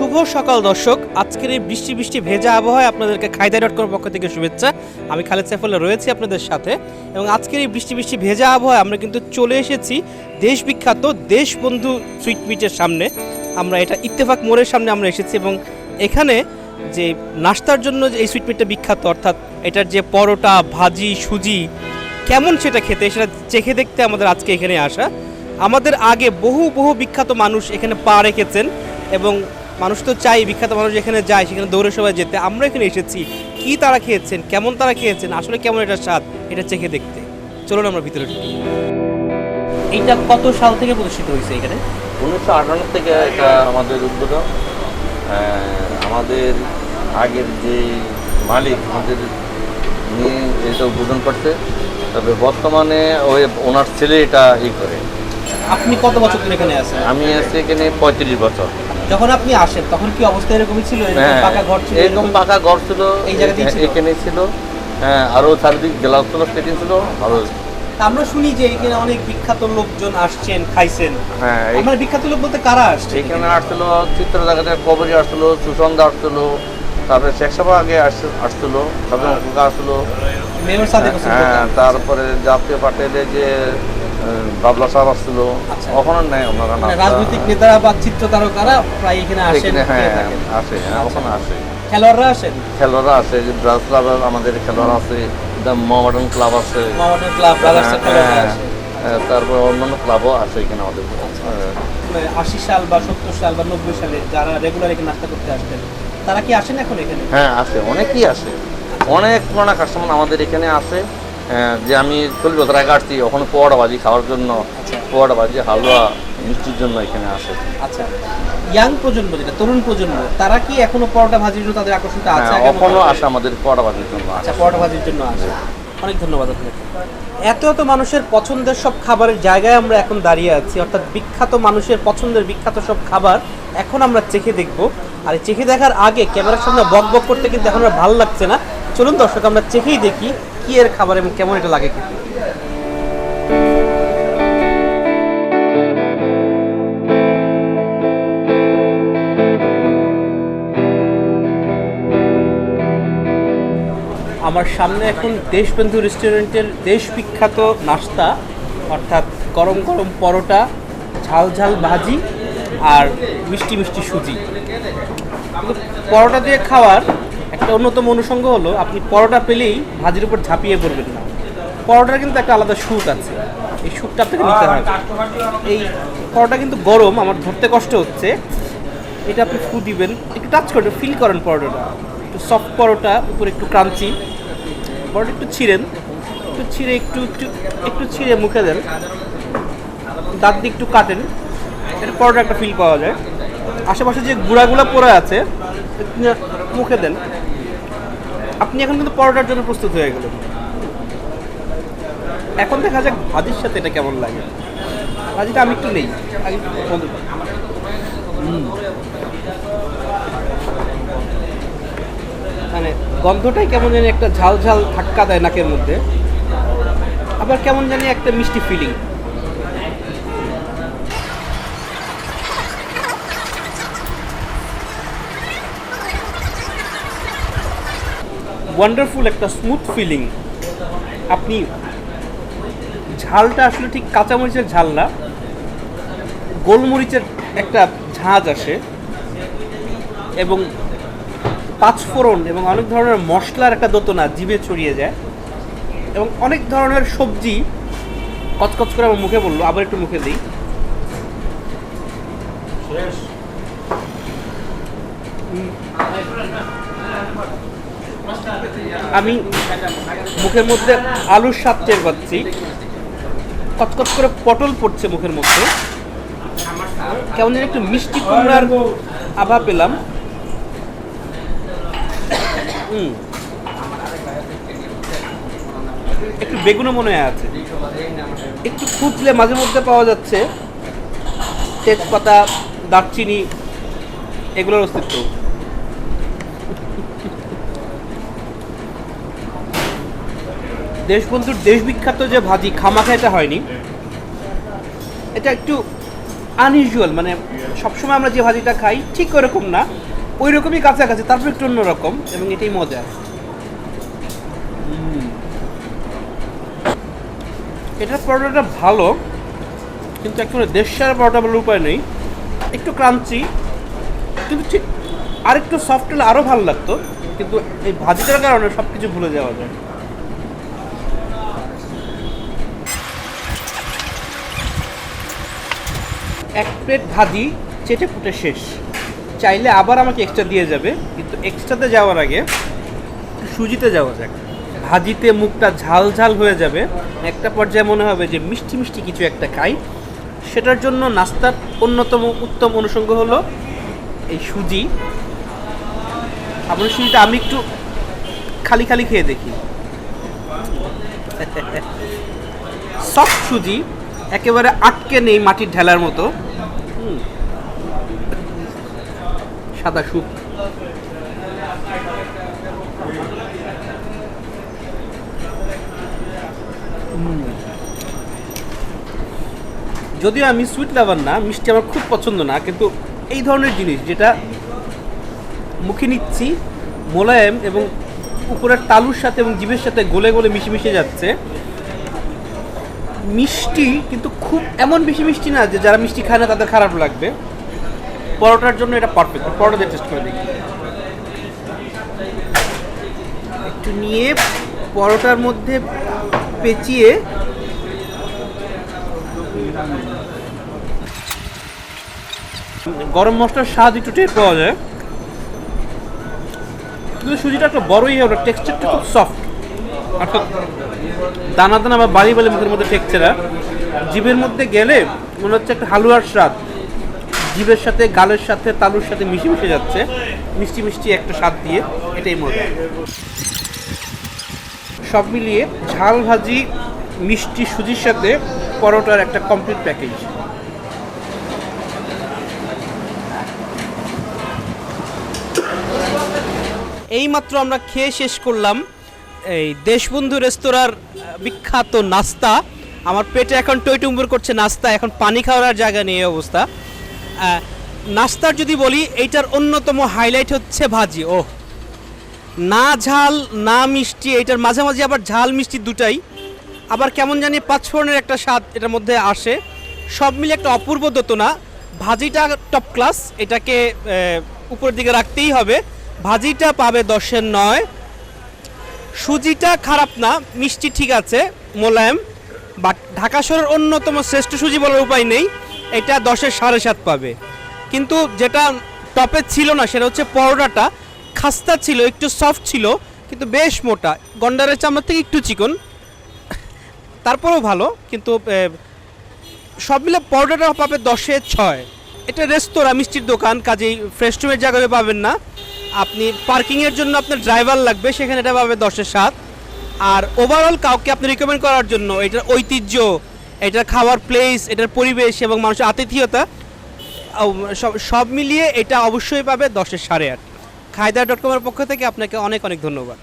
শুভ সকাল দর্শক। আজকের এই বৃষ্টি বৃষ্টি ভেজা আবহাওয়ায় আপনাদেরকে খাইদা ডট কম পক্ষ থেকে শুভেচ্ছা। আমি খালেদ সাইফুল্লাহ রয়েছি আপনাদের সাথে। এবং আজকের এই বৃষ্টি বৃষ্টি ভেজা আবহাওয়ায় আমরা কিন্তু চলে এসেছি দেশ বিখ্যাত দেশবন্ধু সুইট মিটের সামনে। আমরা এটা ইত্তেফাক মোড়ের সামনে আমরা এসেছি এবং এখানে যে নাস্তার জন্য যে এই সুইট মিটটা বিখ্যাত, অর্থাৎ এটার যে পরোটা, ভাজি, সুজি, কেমন সেটা খেতে, সেটা চেখে দেখতে আমাদের আজকে এখানে আসা। আমাদের আগে বহু বহু বিখ্যাত মানুষ এখানে পা রেখেছেন এবং মানুষ তো চাই বিখ্যাত মানুষ যেখানে যায় সেখানে দৌড়ে সবাই যেতে। আমরা এখানে এসেছি। কি তারা খেয়েছেন? কেমন তারা খেয়েছেন? আসলে কেমন এটা স্বাদ? এটা চেখে দেখতে। চলুন আমরা ভিতরে ঢুকি। এইটা কত সাল থেকে প্রতিষ্ঠিত হয়েছে এখানে? উনিশশো আটান্ন থেকে এটা আমাদের উদ্বোধন। আমাদের আগের যে মালিক আমাদের নিয়ে এটা উদ্বোধন করছে। তবে বর্তমানে ওই ওনার ছেলে এটা ই করে। আপনি কত বছর ধরে এখানে আছেন? আমি আছি এখানে পঁয়ত্রিশ বছর। যখন আপনি আসেন তখন কি অবস্থা এরকমই ছিল? এরকম হ্যাঁ পাকা ঘর ছিল এরকম পাকা ঘর ছিল এই জায়গাতেই ছিল? এখানে ছিল। হ্যাঁ আরও চারিদিক গ্লাস ছিল স্টেডিয়াম ছিল আরও আমরা শুনি যে এখানে অনেক বিখ্যাত লোকজন আসছেন খাইছেন। হ্যাঁ আমরা বিখ্যাত লোক বলতে কারা আসছে এখানে? আসছিল চিত্র জায়গাতে কবরী আসছিল সুসন্দা আসছিল তারপরে শেখ সাবা আগে আসছিল সাধারণ আসছিল। মেয়র সাদেক হ্যাঁ তারপরে জাতীয় পার্টির যে বাবলা সাহেব আসছিল। আচ্ছা। ওখানে নেই ওনারা মানে রাজনৈতিক নেতারা বা চিত্র তারকারা প্রায় এখানে আসেন হ্যাঁ আসে হ্যাঁ ওখানে আসে। খেলোয়াড়রা আসেন? খেলোয়াড়রা আছে যে ব্রাজ ক্লাব আমাদের খেলোয়াড় আছে দ্য মডার্ন ক্লাব আছে। মাওয়ানের ক্লাব ব্রাদার্সের হ্যাঁ, হ্যাঁ, আসে হ্যাঁ, অন্যান্য ক্লাবও আছে এখানে আমাদের। আচ্ছা। মানে আশি সাল বা সত্তর সাল বা নব্বই সালে যারা রেগুলার এখানে নাস্তা করতে আসতেন তারা কি আসেন এখন এখানে? হ্যাঁ আসে অনেকেই আসে। অনেক পুরোনো কাস্টমার আমাদের এখানে আসে। যে আমি চল্লিশ বছর আগে আসছি ওখানে পোয়াটা বাজি খাওয়ার জন্য আচ্ছা। পোয়াটা বাজি হালুয়া মিষ্টির জন্য এখানে আসে। আচ্ছা। ইয়াং প্রজন্ম যেটা তরুণ প্রজন্ম তারা কি এখনও পরোটা ভাজির জন্য তাদের আকর্ষণটা আছে হ্যাঁ আগের আসে আমাদের পোয়াটা বাজির জন্য আচ্ছা পরোটা ভাজির জন্য আসে। অনেক ধন্যবাদ আপনাকে। এত এত মানুষের পছন্দের সব খাবারের জায়গায় আমরা এখন দাঁড়িয়ে আছি অর্থাৎ বিখ্যাত মানুষের পছন্দের বিখ্যাত সব খাবার এখন আমরা চেখে দেখব। আর চেখে দেখার আগে ক্যামেরার সামনে বক বক করতে কিন্তু এখন আর ভালো লাগছে না। চলুন দর্শক আমরা চেখেই দেখি কি এর খাবার এবং কেমন এটা লাগে খেতে? আমার সামনে এখন দেশবন্ধু রেস্টুরেন্টের দেশ বিখ্যাত নাস্তা, অর্থাৎ গরম গরম পরোটা, ঝাল ঝাল ভাজি আর মিষ্টি মিষ্টি সুজি। পরোটা দিয়ে খাওয়ার একটা অন্যতম অনুষঙ্গ হলো আপনি পরোটা পেলেই ভাজির উপর ঝাঁপিয়ে পড়বেন না। পরোটার কিন্তু একটা আলাদা সুখ আছে। এই সুখটা আপনাকে নিতে হবে। এই পরোটা কিন্তু গরম আমার ধরতে কষ্ট হচ্ছে। এটা আপনি ফু দিবেন একটু টাচ করেন ফিল করেন পরোটাটা। একটু সফট পরোটা উপরে একটু ক্রাঞ্চি। পরোটা একটু ছিঁড়েন। একটু ছিঁড়ে একটু একটু একটু ছিঁড়ে মুখে দেন। দাঁত দিয়ে একটু কাটেন। এটা পরোটা একটা ফিল পাওয়া যায়। আশেপাশে যে গুঁড়াগুলো পড়ে আছে মুখে দেন। আপনি এখন কিন্তু পরোটার জন্য প্রস্তুত হয়ে গেলেন। এখন দেখা যাক ভাজির সাথে এটা কেমন লাগে। ভাজিটা আমি একটু নেই মানে গন্ধটাই কেমন জানি একটা ঝাল ঝাল ধাক্কা দেয় নাকের মধ্যে। আবার কেমন জানি একটা মিষ্টি ফিলিং ওয়ান্ডারফুল একটা স্মুথ ফিলিং আপনি ঝালটা আসলে ঠিক কাঁচামরিচের ঝাল না গোলমরিচের একটা ঝাঁজ আসে এবং পাঁচফোড়ন এবং অনেক ধরনের মশলার একটা দোতনা জিভে ছড়িয়ে যায় এবং অনেক ধরনের সবজি কচকচ করে আমার মুখে বলল আবার একটু মুখে দিই। উম, আমি মুখের মধ্যে আলুর স্বাদ টের পাচ্ছি। কচকচ করে পটল পড়ছে মুখের মধ্যে। কেমন যেন একটু মিষ্টি কুমড়ার আভা পেলাম। একটু বেগুনও মনে আছে। একটু খুঁজলে মাঝে মধ্যে পাওয়া যাচ্ছে। তেজপাতা, দারচিনি, এগুলোর অস্তিত্ব। দেশবন্ধুর দেশ বিখ্যাত যে ভাজি খামাখা এটা হয়নি, এটা একটু আনইউজুয়াল মানে সবসময় আমরা যে ভাজিটা খাই ঠিক ওরকম না ওই রকমই কাছাকাছি, তারপর একটু অন্যরকম, এবং এটাই মজা। এটার পরোটাটা ভালো, কিন্তু একেবারে দেশের পরোটা বলার উপায় নেই, একটু ক্রাঞ্চি, কিন্তু ঠিক আরেকটু সফট হলে আরও ভালো লাগতো, কিন্তু এই ভাজিটার কারণে সব কিছু ভুলে যাওয়া যায়। এক প্লেট ভাজি চেটে ফুটে শেষ। চাইলে আবার আমাকে এক্সট্রা দিয়ে যাবে, কিন্তু এক্সট্রাতে যাওয়ার আগে সুজিতে যাওয়া যাক। ভাজিতে মুখটা ঝাল ঝাল হয়ে যাবে। একটা পর্যায়ে মনে হবে যে মিষ্টি মিষ্টি কিছু একটা খাই। সেটার জন্য নাস্তার অন্যতম উত্তম অনুষঙ্গ হলো এই সুজি। আপনার সুজিটা আমি একটু খালি খালি খেয়ে দেখি। সফট সুজি, একেবারে আটকে নেই মাটির ঢেলার মতো। সাদা সুপ। যদিও আমি সুইট লাভার না, মিষ্টি আমার খুব পছন্দ না, কিন্তু এই ধরনের জিনিস যেটা মুখে নিচ্ছি, মোলায়েম এবং উপরের তালুর সাথে এবং জিভের সাথে গলে গলে মিশে মিশে যাচ্ছে। মিষ্টি কিন্তু খুব এমন বেশি মিষ্টি না যে যারা মিষ্টি খায় না তাদের খারাপ লাগবে। পরোটার জন্য এটা পারফেক্ট পরোটা দিয়ে টেস্ট করে দেখি। একটু নিয়ে পরোটার মধ্যে পেঁচিয়ে গরম মশলার স্বাদ একটু টের পাওয়া যায়। কিন্তু সুজিটা একটা বড়ই হলো টেক্সচারটা খুব সফট অর্থাৎ দানা দানা বা বালি বালি মুখের মধ্যে না জিভের মধ্যে গেলে মনে হচ্ছে একটা হালুয়ার স্বাদ। জিভের সাথে, গালের সাথে, তালুর সাথে মিশে মিশে যাচ্ছে। মিষ্টি মিষ্টি একটা স্বাদ দিয়ে এটাই মজা সব মিলিয়ে ঝাল ভাজি, মিষ্টি সুজির সাথে পরোটার একটা কমপ্লিট প্যাকেজ এইমাত্র আমরা খেয়ে শেষ করলাম এই দেশবন্ধু রেস্তোরাঁর বিখ্যাত নাস্তা। আমার পেটে এখন টইটুম্বুর করছে নাস্তা, এখন পানি খাওয়ার জায়গা এই অবস্থা। নাস্তার যদি বলি, এইটার অন্যতম হাইলাইট হচ্ছে ভাজি। ও না ঝাল, না মিষ্টি, এইটার মাঝামাঝি আবার ঝাল, মিষ্টি দুটাই। আবার কেমন জানি পাঁচফোড়নের একটা স্বাদ এটার মধ্যে আসে। সব মিলে একটা অপূর্ব দোতনা। ভাজিটা টপ ক্লাস এটাকে উপরের দিকে রাখতেই হবে। ভাজিটা পাবে দশের নয়। সুজিটা খারাপ না, মিষ্টি ঠিক আছে, মোলায়েম। বাট ঢাকা শহরের অন্যতম শ্রেষ্ঠ সুজি বলার উপায় নেই। এটা দশের সাড়ে সাত পাবে। কিন্তু যেটা টপে ছিল না, সেটা হচ্ছে পরোটাটা। খাস্তা ছিল, একটু সফট ছিল, কিন্তু বেশ মোটা। গন্ডারের চামড়া থেকে একটু চিকন। তারপরেও ভালো, কিন্তু সব মিলে পরোটাটা পাবে দশে ছয়। এটা রেস্তোরাঁ, মিষ্টির দোকান, কাজেই ফ্রেশ রুমের জায়গায় পাবেন না। আপনি পার্কিংয়ের জন্য আপনার ড্রাইভার লাগবে, সেখানে এটা পাবে দশে সাত। আর ওভারঅল কাউকে আপনি রিকমেন্ড করার জন্য এটার ঐতিহ্য। এটার খাওয়ার প্লেস এটার পরিবেশ এবং মানুষের আতিথেয়তা সব মিলিয়ে এটা অবশ্যই পাবে দশের সাড়ে আট। খায়দা ডট কমের পক্ষ থেকে আপনাকে অনেক অনেক ধন্যবাদ।